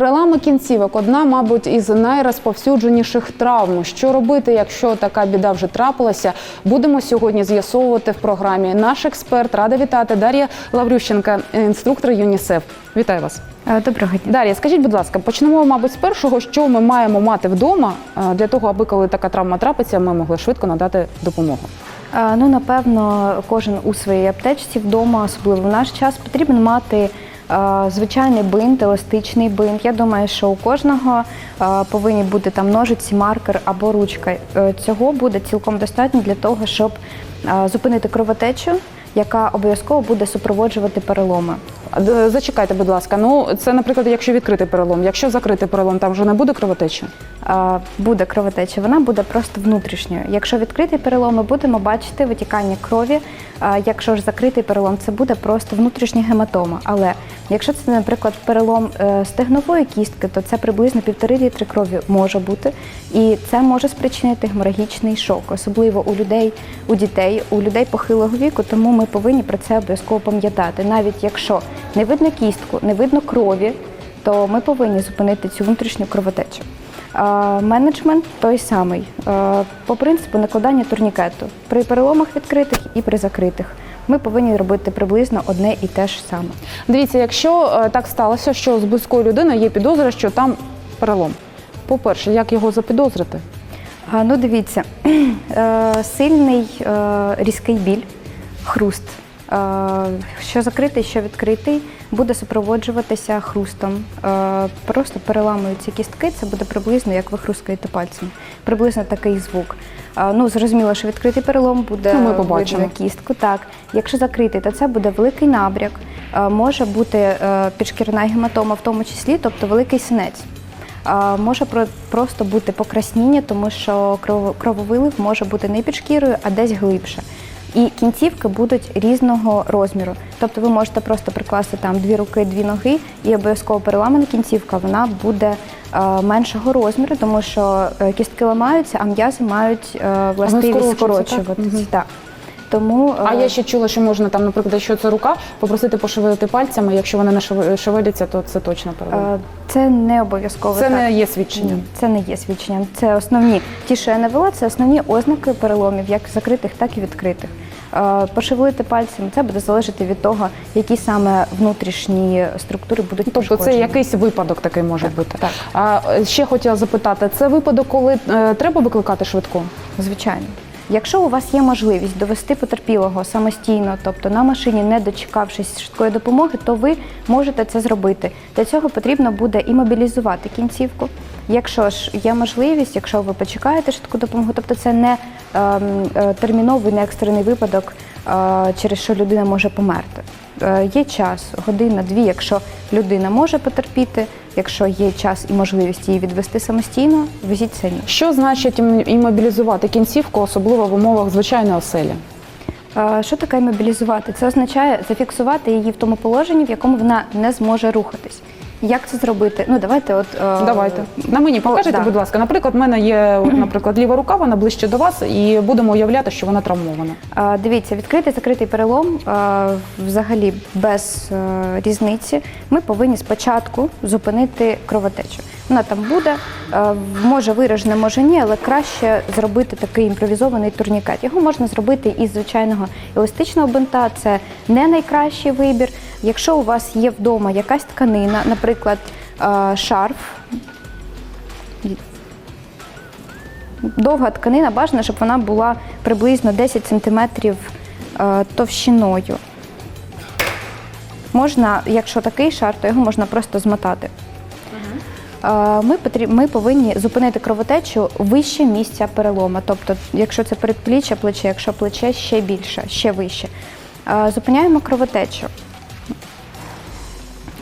Перелами кінцівок одна, мабуть, із найрозповсюдженіших травм. Що робити, якщо така біда вже трапилася? Будемо сьогодні з'ясовувати в програмі. Наш експерт рада вітати Дар'я Лаврющенка, інструктор ЮНІСЕФ. Вітаю вас. Е, Доброго дня. Дар'я, скажіть, будь ласка, почнемо, мабуть, з першого, що ми маємо мати вдома е, для того, аби коли така травма трапиться, ми могли швидко надати допомогу. Е, Ну, напевно, кожен у своїй аптечці вдома, особливо в наш час, потрібно мати звичайний бинт, еластичний бинт. Я думаю, що у кожного повинні бути там ножиці, маркер або ручка. Е, Цього буде цілком достатньо для того, щоб зупинити кровотечу, яка обов'язково буде супроводжувати переломи. А, д- Зачекайте, будь ласка. Ну це, наприклад, якщо відкритий перелом. Якщо закритий перелом, там вже не буде кровотечі. Е, буде кровотеча, вона буде просто внутрішньою. Якщо відкритий перелом, ми будемо бачити витікання крові. Е, Якщо ж закритий перелом, це буде просто внутрішня гематома. Але якщо це, наприклад, перелом е, стегнової кістки, то це приблизно півтори літри крові може бути, і це може спричинити геморагічний шок, особливо у людей, у дітей, у людей похилого віку. Тому ми повинні про це обов'язково пам'ятати. Навіть якщо не видно кістку, не видно крові, то ми повинні зупинити цю внутрішню кровотечу. Менеджмент той самий по принципу накладання турнікету при переломах відкритих і при закритих. Ми повинні робити приблизно одне і те ж саме. Дивіться, якщо е, так сталося, що з близькою людиною є підозра, що там перелом. По-перше, як його запідозрити? Ну, дивіться, е, сильний е, різкий біль, хруст. Е, Що закритий, що відкритий, буде супроводжуватися хрустом. Е, Просто переламуються кістки, це буде приблизно як ви хрускаєте пальцем. Приблизно такий звук. Е, Ну, зрозуміло, що відкритий перелом буде Ну, ми побачимо. видно кістку. Так, якщо закритий, то це буде великий набряк, може бути підшкірна гематома, в тому числі, тобто великий синець. Може просто бути покрасніння, тому що крововилив може бути не під шкірою, а десь глибше. І кінцівки будуть різного розміру. Тобто ви можете просто прикласти там дві руки, дві ноги, і обов'язково переламана кінцівка вона буде е, меншого розміру, тому що е, кістки ламаються, а м'язи мають е, властивість скорочуватися. Так. Тому А е, я ще чула, що можна там, наприклад, якщо це рука, попросити пошевелити пальцями. Якщо вони не шеве- шевеляться, то це точно перелом. е, це не обов'язково. Це так. не є свідченням. Ні, це не є свідченням. Це основні ті, що я навела, це основні ознаки переломів, як закритих, так і відкритих. Е, Пошевелити пальцем це буде залежати від того, які саме внутрішні структури будуть Тобто це якийсь випадок такий може бути. так. А е, ще хотіла запитати: це випадок, коли е, треба викликати швидку? Звичайно. Якщо у вас є можливість довести потерпілого самостійно, тобто на машині, не дочекавшись швидкої допомоги, то ви можете це зробити. Для цього потрібно буде імобілізувати кінцівку. Якщо ж є можливість, якщо ви почекаєте швидку допомогу, тобто це не ем, е, терміновий, не екстрений випадок, е, через що людина може померти. Е, Є час, година-дві, якщо людина може потерпіти, якщо є час і можливість її відвести самостійно, везіть самі. Що значить ім- імобілізувати кінцівку, особливо в умовах звичайної оселі? Е, Що таке імобілізувати? Це означає зафіксувати її в тому положенні, в якому вона не зможе рухатись. Як це зробити? Ну давайте, от е, Давайте на мені покажете, да. будь ласка. Наприклад, в мене є, от, наприклад, ліва рука, вона ближче до вас, і будемо уявляти, що вона травмована. Е, Дивіться, відкритий закритий перелом е, взагалі без е, різниці. Ми повинні спочатку зупинити кровотечу. Вона там буде, е, може виражена, може ні, але краще зробити такий імпровізований турнікет. Його можна зробити із звичайного еластичного бинта. Це не найкращий вибір. Якщо у вас є вдома якась тканина, наприклад, е, шарф, довга тканина, бажано, щоб вона була приблизно 10 см е, товщиною. Можна, якщо такий шар, то його можна просто змотати. Ми, ми повинні зупинити кровотечу вище місця перелома. Тобто, якщо це передпліччя, плече, якщо плече ще більше, ще вище. Зупиняємо кровотечу.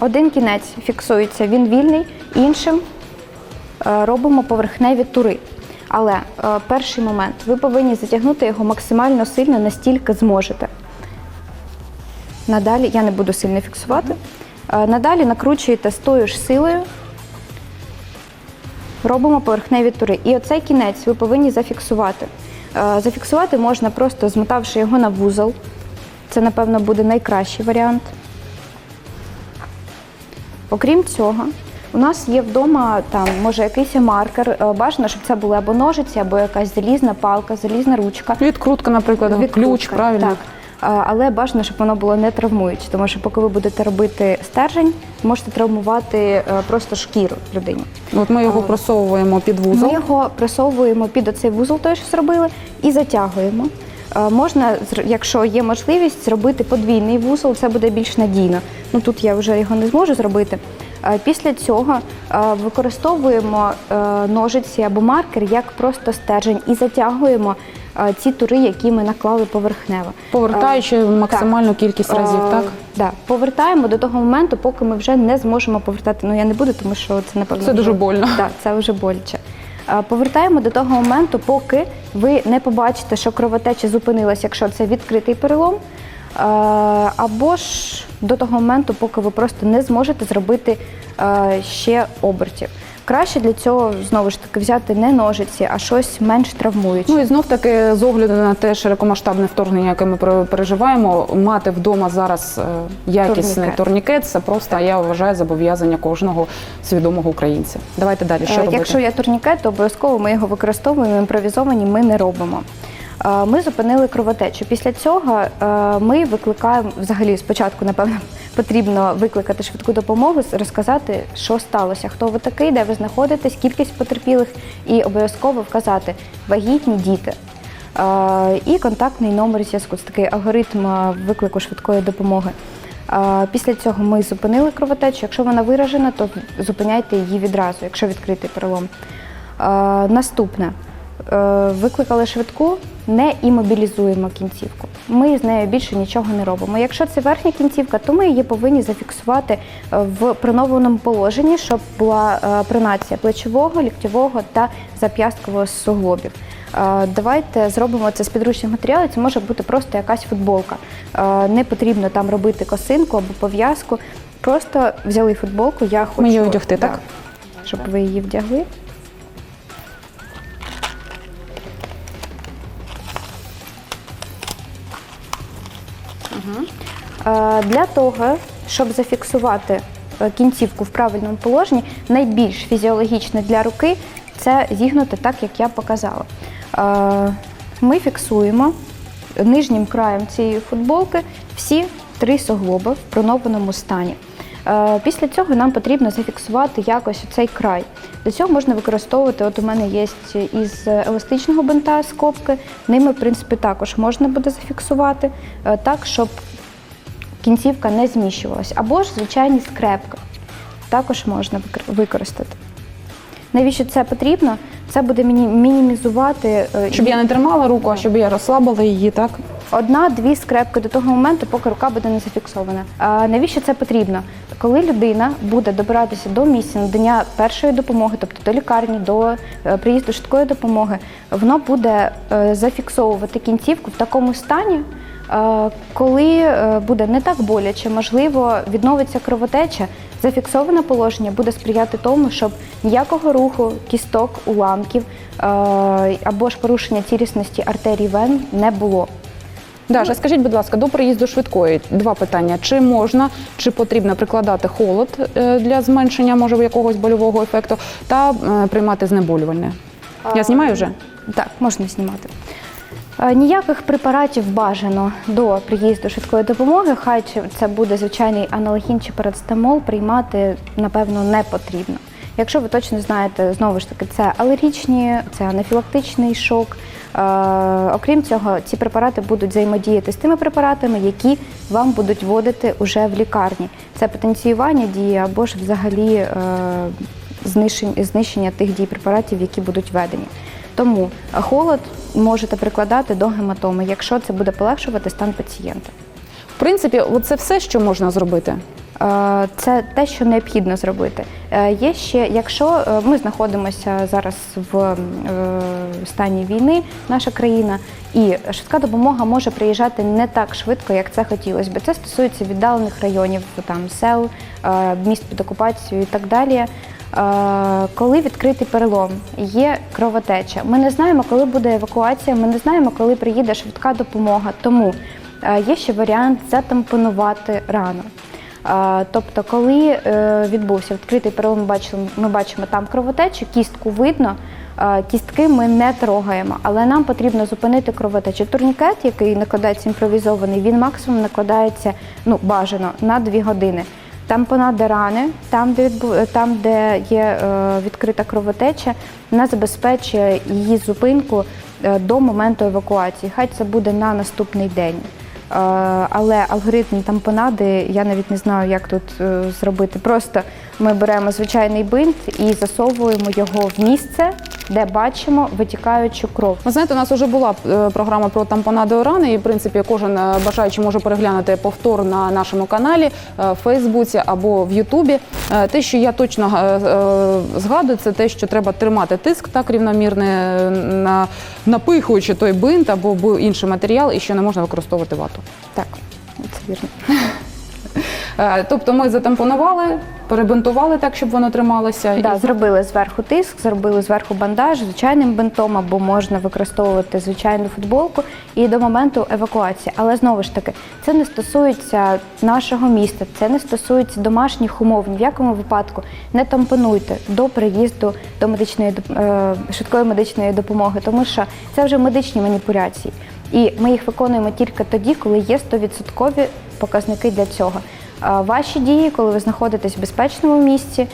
Один кінець фіксується, він вільний, іншим робимо поверхневі тури. Але перший момент ви повинні затягнути його максимально сильно, настільки зможете. Надалі я не буду сильно фіксувати. Надалі накручуєте з тою ж силою, робимо поверхневі тури. І оцей кінець ви повинні зафіксувати. Е, Зафіксувати можна просто змотавши його на вузол. Це, напевно, буде найкращий варіант. Окрім цього, У нас є вдома там може якийсь маркер. е, Бажано, щоб це були або ножиці, або якась залізна палка, залізна ручка. Відкрутка, наприклад, ключ, правильно? Так. Але бажано, щоб воно було не травмуюче, тому що поки ви будете робити стержень, можете травмувати е, просто шкіру людині. От ми його просовуємо під вузол. Ми його просовуємо під оцей вузол, той, що зробили, і затягуємо. Можна, якщо є можливість, зробити подвійний вузол, це буде більш надійно. Ну тут я вже його не зможу зробити. Після цього використовуємо е, ножиці або маркер як просто стержень і затягуємо ці тури, які ми наклали поверхнево. Повертаючи Е, максимальну кількість разів, Е, так? Да. Повертаємо до того моменту, поки ми вже не зможемо повертати. Ну я не буду, тому що це напевно Це дуже вже- больно. Так, це вже боляче. Е, Повертаємо до того моменту, поки ви не побачите, що кровотеча зупинилася, якщо це відкритий перелом. Або ж до того моменту, поки ви просто не зможете зробити ще обертів. Краще для цього знову ж таки взяти не ножиці, а щось менш травмуюче. Ну і знов таки, з огляду на те широкомасштабне вторгнення, яке ми пере- переживаємо, мати вдома зараз е, якісний Турнікет. турнікет, це просто я вважаю зобов'язання кожного свідомого українця. Давайте далі. Що Е, робити? Якщо є турнікет, то обов'язково ми його використовуємо. Імпровізовані ми не робимо. Ми зупинили кровотечу. Після цього е, ми викликаємо взагалі спочатку, напевно, потрібно викликати швидку допомогу, розказати, що сталося, хто ви такий, де ви знаходитесь, кількість потерпілих, і обов'язково вказати вагітні діти. І контактний номер зв'язку. Це такий алгоритм е, виклику швидкої допомоги. Після цього ми зупинили кровотечу. Якщо вона виражена, то зупиняйте її відразу, якщо відкритий перелом. Наступне. Е, Викликали швидку, не імобілізуємо кінцівку. Ми з нею більше нічого не робимо. Якщо це верхня кінцівка, то ми її повинні зафіксувати е, в пронованому положенні, щоб була е, пронація плечового, ліктьового та зап'ясткового суглобів. Давайте зробимо це з підручних матеріалів. Це може бути просто якась футболка. Не потрібно там робити косинку або пов'язку. Просто взяли футболку. Я хочу Мені одягти, так? Да, щоб ви її вдягли. Для того, щоб зафіксувати е, кінцівку в правильному положенні, найбільш фізіологічне для руки це зігнути так, як я показала. Е, Ми фіксуємо нижнім краєм цієї футболки всі три суглоби в пронованому стані. Е, Після цього нам потрібно зафіксувати якось цей край. Для цього можна використовувати, от у мене є із еластичного бинта скобки, ними, в принципі, також можна буде зафіксувати е, так, щоб кінцівка не зміщувалась. Або ж звичайні скрепки також можна використати. Навіщо це потрібно? Це буде міні- мінімізувати е, Щоб я не тримала руку, а щоб я розслабила її, так? Одна-дві скрепки до того моменту, поки рука буде не зафіксована. А навіщо це потрібно? Коли людина буде добиратися до місця надання першої допомоги, тобто до лікарні, до е, приїзду швидкої допомоги, воно буде е, зафіксовувати кінцівку в такому стані. Коли е, буде не так боляче, можливо, відновиться кровотеча, зафіксоване положення буде сприяти тому, щоб ніякого руху, кісток, уламків е, або ж порушення цілісності артерій вен не було. Даша, скажіть, будь ласка, до приїзду швидкої два питання: чи можна, чи потрібно прикладати холод е, для зменшення може якогось больового ефекту, та приймати знеболювальне? Я знімаю вже? Так, можна знімати. Е, Ніяких препаратів бажано до приїзду швидкої допомоги. Хай це буде звичайний аналогін чи парацетамол, приймати напевно не потрібно. Якщо ви точно знаєте, знову ж таки, це алергічні, це анафілактичний шок. Е, окрім цього, ці препарати будуть взаємодіяти з тими препаратами, які вам будуть вводити уже в лікарні. Це потенціювання дії або ж взагалі е, знищення, знищення тих дій препаратів, які будуть введені. Тому холод можете прикладати до гематоми, якщо це буде полегшувати стан пацієнта. В принципі, це все, що можна зробити. Е, Це те, що необхідно зробити. Е, Є ще, якщо е, ми знаходимося зараз в стані війни, наша країна, і швидка допомога може приїжджати не так швидко, як це хотілося б. Це стосується віддалених районів, там сел, міст під окупацією і так далі. Коли відкритий перелом, є кровотеча. Ми не знаємо, коли буде евакуація, ми не знаємо, коли приїде швидка допомога. Тому е, є ще варіант затампонувати рану. Тобто, коли е, відбувся відкритий перелом, ми бачимо, ми бачимо там кровотечу, кістку видно. Кістки ми не трогаємо, але нам потрібно зупинити кровотечу. Турнікет, який накладається імпровізований, він максимум накладається ну бажано на 2 години. Тампонади рани, там, де там, де є е, відкрита кровотеча, вона забезпечує її зупинку е, до моменту евакуації. Хай це буде на наступний день. Е, але алгоритм тампонади я навіть не знаю, як тут зробити. Просто ми беремо звичайний бинт і засовуємо його в місце, де бачимо витікаючу кров. Ви знаєте, у нас вже була е, програма про тампонади рани, і в принципі кожен е, бажаючий може переглянути повтор на нашому каналі е, в Фейсбуці або в Ютубі. Те, що я точно згадую, це те, що треба тримати тиск так рівномірний, е, на напихуючи той бинт або інший матеріал, і що не можна використовувати вату. Так, це вірно. Е, Тобто ми затампонували, перебинтували так, щоб воно трималося. Да, і- зробили зверху тиск, зробили зверху бандаж звичайним бинтом, або можна використовувати звичайну футболку і до моменту евакуації. Але знову ж таки, це не стосується нашого міста, це не стосується домашніх умов. Ні в якому випадку не тампонуйте до приїзду до медичної е, швидкої медичної допомоги, тому що це вже медичні маніпуляції. І ми їх виконуємо тільки тоді, коли є 100% показники для цього. Ваші дії, коли ви знаходитесь в безпечному місці,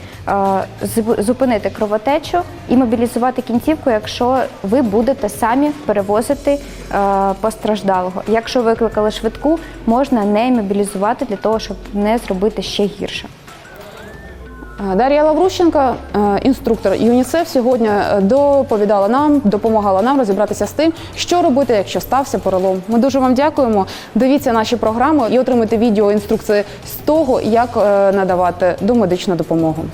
зупинити кровотечу і мобілізувати кінцівку, якщо ви будете самі перевозити постраждалого. Якщо викликали швидку, можна не мобілізувати для того, щоб не зробити ще гірше. Е, Дар'я Лаврущенко, е, інструктор ЮНІСЕФ, сьогодні е, доповідала нам, допомагала нам розібратися з тим, що робити, якщо стався перелом. Ми дуже вам дякуємо. Дивіться наші програми і отримайте відео інструкції з того, як надавати домедичну допомогу.